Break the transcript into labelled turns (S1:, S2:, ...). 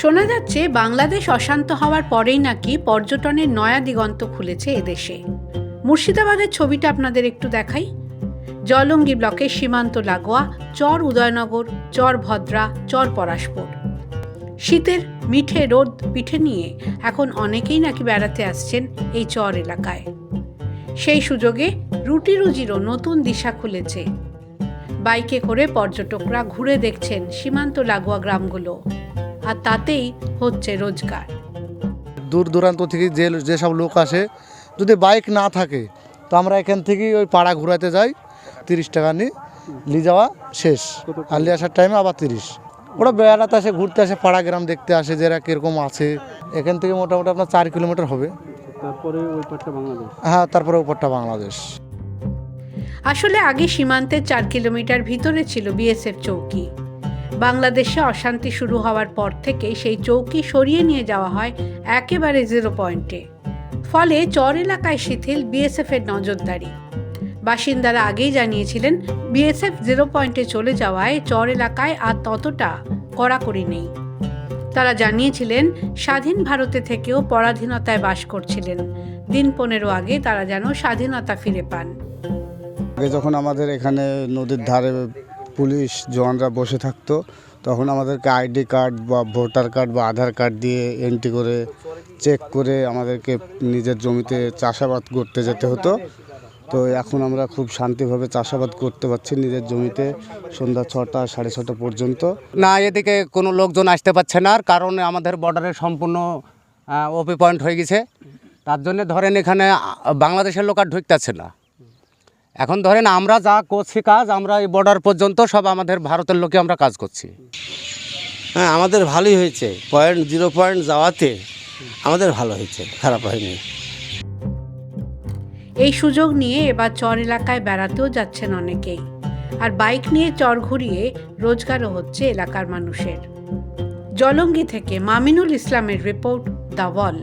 S1: শোনা যাচ্ছে বাংলাদেশ অশান্ত হওয়ার পরেই নাকি পর্যটনের নয়া দিগন্ত খুলেছে এদেশে। মুর্শিদাবাদের ছবিটা আপনাদের একটু দেখাই। জলঙ্গি ব্লকের সীমান্ত লাগোয়া, চর উদয়নগর, চর ভদ্রা, চর পরাশপুর। শীতের মিঠে রোদ পিঠে নিয়ে এখন অনেকেই নাকি বেড়াতে আসছেন এই চর এলাকায়। সেই সুযোগে রুটি রুজিরও নতুন দিশা খুলেছে। বাইকে করে পর্যটকরা ঘুরে দেখছেন সীমান্ত লাগোয়া গ্রামগুলো। আর তাতেই হচ্ছে রোজগার।
S2: দূর দূরান্ত থেকে যে যেসব লোক আসে যদি বাইক না থাকে তো আমরা এখান থেকেই ওই পাড়া ঘুরাতে যাই তিরিশ টাকা নিয়ে নিয়ে যাওয়া শেষ। আর নিয়ে আসার টাইমে আবার তিরিশ। ওরা বেড়াতে আসে ঘুরতে আসে পাড়া গ্রাম দেখতে আসে যারা কীরকম আছে। এখান থেকে মোটামুটি আপনার চার কিলোমিটার হবে।
S3: তারপরে ওই পাটটা বাংলাদেশ।
S2: হ্যাঁ তারপরে উপরটা বাংলাদেশ।
S1: আসলে আগে সীমান্তের চার কিলোমিটার ভিতরে ছিল বিএসএফ চৌকি। বাংলাদেশে অশান্তি শুরু হওয়ার পর থেকে সেই চৌকি সরিয়ে নিয়ে যাওয়া হয় একেবারে জিরো পয়েন্টে। ফলে চর এলাকায় শিথিল বিএসএফ এর নজরদারি। বাসিন্দারা আগেই জানিয়েছিলেন, বিএসএফ জিরো পয়েন্টে চলে যাওয়ায় চর এলাকায় আর ততটা কড়াকড়ি নেই। তারা জানিয়েছিলেন, স্বাধীন ভারতে থেকেও পরাধীনতায় বাস করছিলেন। দিন পনেরো আগে তারা যেন স্বাধীনতা ফিরে পান।
S4: আগে যখন আমাদের এখানে নদীর ধারে পুলিশ জওয়ানরা বসে থাকতো, তখন আমাদেরকে আইডি কার্ড বা ভোটার কার্ড বা আধার কার্ড দিয়ে এন্ট্রি করে চেক করে আমাদেরকে নিজের জমিতে চাষাবাদ করতে যেতে হতো। তো এখন আমরা খুব শান্তিভাবে চাষাবাদ করতে পারছি নিজের জমিতে সন্ধ্যা ছটা, সাড়ে ছটা পর্যন্ত।
S5: না, এদিকে কোনো লোকজন আসতে পারছে না, আর কারণ আমাদের বর্ডারে সম্পূর্ণ ওপি পয়েন্ট হয়ে গেছে। তার জন্য ধরেন এখানে বাংলাদেশের লোক আর ঢুকতেছে না। এখন ধরেন আমরা যা করছি কাজ আমরা এই বর্ডার পর্যন্ত সব আমাদের ভারতের লোকে আমরা কাজ করছি।
S6: হ্যাঁ আমাদের ভালোই হয়েছে। পয়েন্ট জিরো পয়েন্ট যাওয়াতে আমাদের ভালো হয়েছে খারাপ হয়নি।
S1: এই সুযোগ নিয়ে এবার চর এলাকায় বেড়াতেও যাচ্ছেন অনেকেই। আর বাইক নিয়ে চর ঘুরিয়ে রোজগারও হচ্ছে এলাকার মানুষের। জলঙ্গি থেকে মামিনুল ইসলামের রিপোর্ট দ্য ওয়াল।